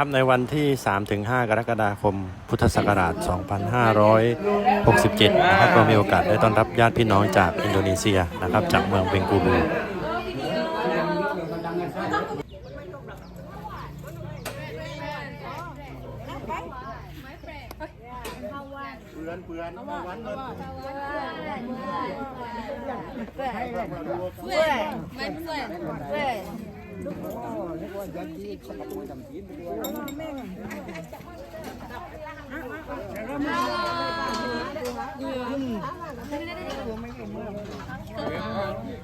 ครับในวันที่ 3-5 กรกฎาคม พุทธศักราช 2567 นะครับเรามีโอกาสได้ต้อนรับญาติพี่น้องจากอินโดนีเซียนะครับ จากเมืองเบงกูรู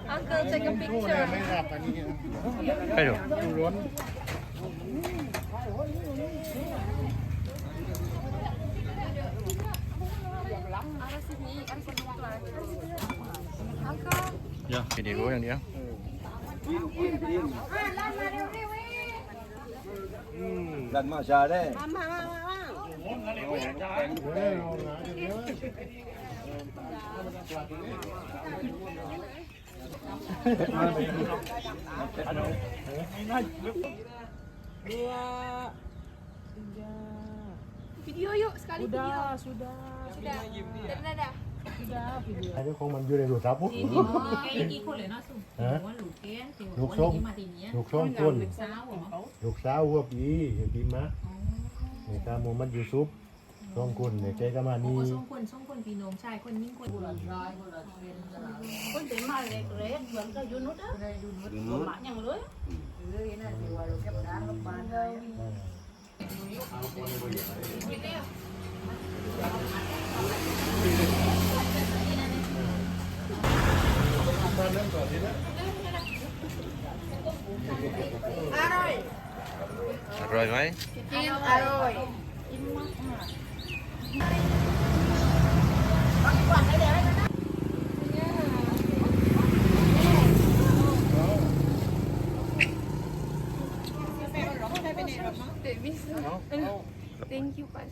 Uncle, take a picture. Pero. Yeah, video yang dia. ไปดู เดี๋ยววิดีโออย่างเดียว Dan masyade. ๆ Video yuk, sekali video. Sudah, sudah. Sudah. Dah, dah, dah. ไอ้เรื่องของมันอยู่ในรูทับปุ๊บ Kayak กี่คนเลยเนาะสุว่าลูกแกนที่ลูกว่าส้มที่มาทีเนี้ยลูกช่องต้นลูกสาวเหรอลูกสาววัวปีปีมะในตามโมมันยูซุปช่องคุณในใจก็มาโอ้นี่ช่องคนช่องคนพี่น้องชายคนยิ่งคนคนเป็นมาเล็กๆเหมือนกับยูนุสอะยูนุสหมาอย่างเลยเลยน่ะที่ว่าเราจะมาดังกับบ้านเลย ，Thank you, Pak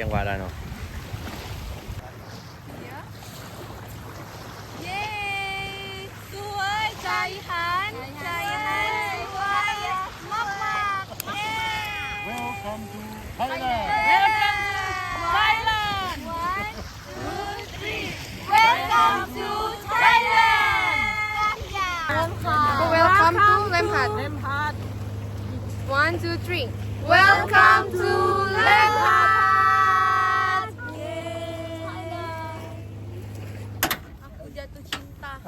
จังหวะอะไรเนาะ Welcome to Thailand Welcome to Thailand. One two three. Welcome to Thailand. Welcome to Lampard Lampard One two three. Welcome to Lampard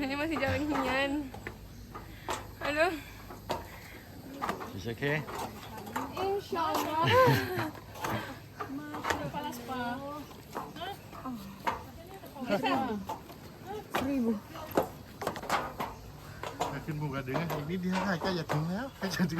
ini masih jalan hinyan aduh Is okay? Insyaallah. Mas. Seribu. Yakin buka dengan ini dia kayak jadi kayak jadi.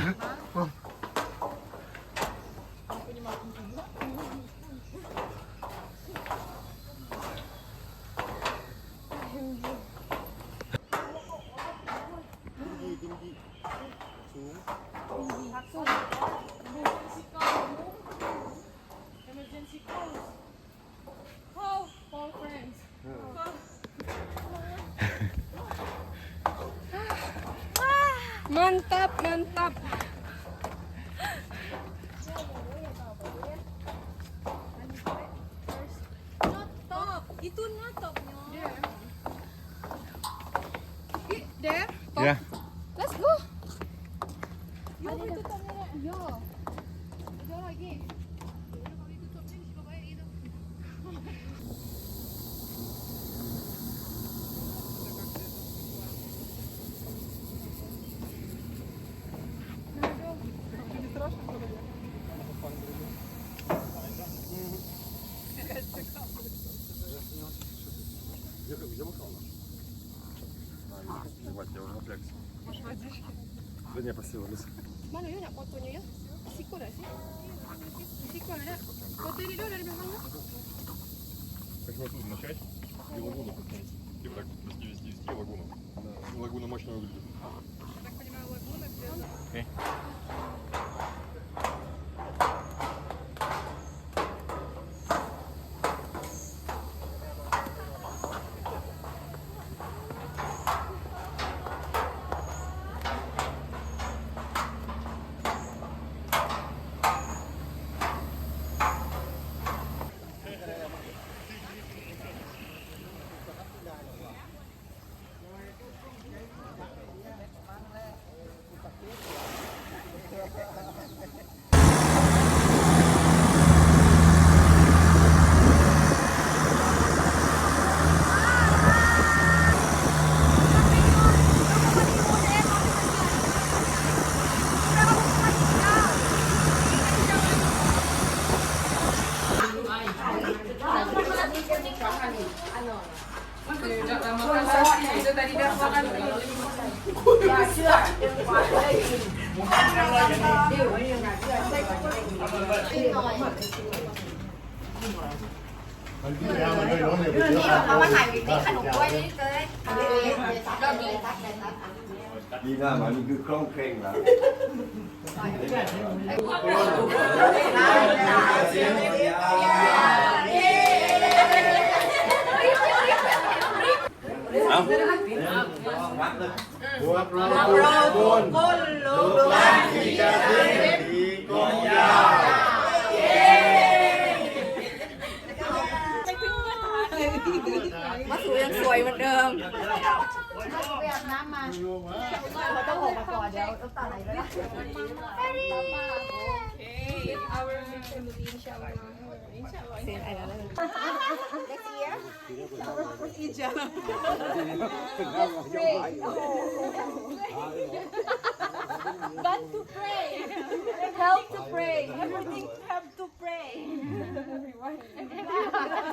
Itu natapnya. Yeah. There. Yeah. tenía pasivo, Luis. Mano, yo no puedo ya. Cinco horas, ¿sí? Cinco horas. ¿Cuánto dinero начать? И лагуну. И типа так вести, вести, вести лагуну. Да. Лагуна мощно выглядит. Я так понимаю, лагуна где-то. Okay. Э? มันที่ยามันไม่ร้อนเลยเดี๋ยวเขามาถ่ายวิดีโอขนมด้วยนี่เลยดีหน้ามันนี่คือคล่องเคร่งแล้ว พวกเราทุกคนลูกหลานที่จะเป็นดีก็ยากมาสูยังสวยเหมือนเดิมไปอาบน้ำมาเขาต้องออกมาก่อนเดี๋ยวน้ำตาไหลแล้ว But to pray. Help to pray. Everything have to pray. Everyone.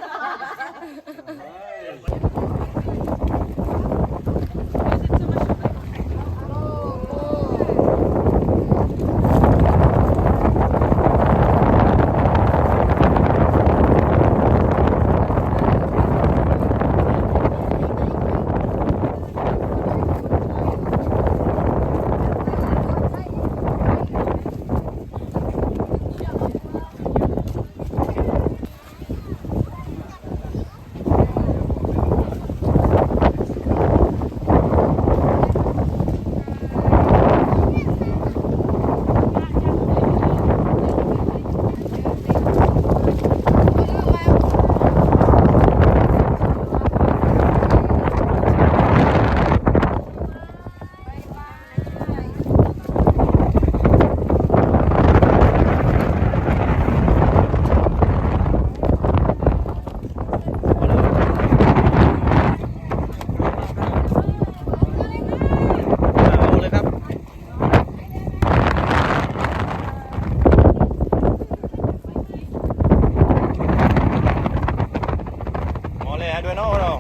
ด้วยเนาะเรา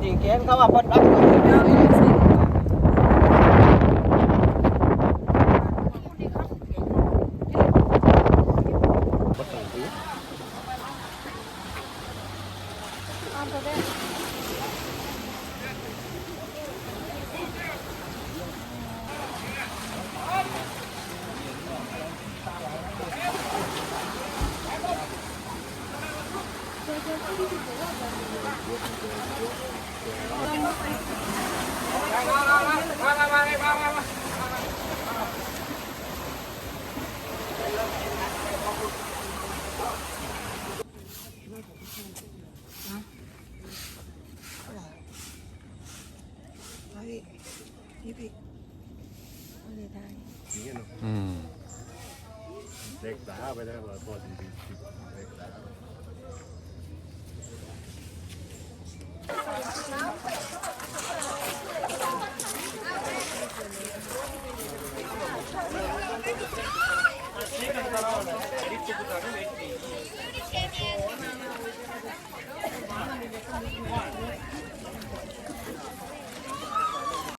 હતી. કેમ ખબર อืมเด็กสาวไปได้บ่พอดีๆเด็กสาว 이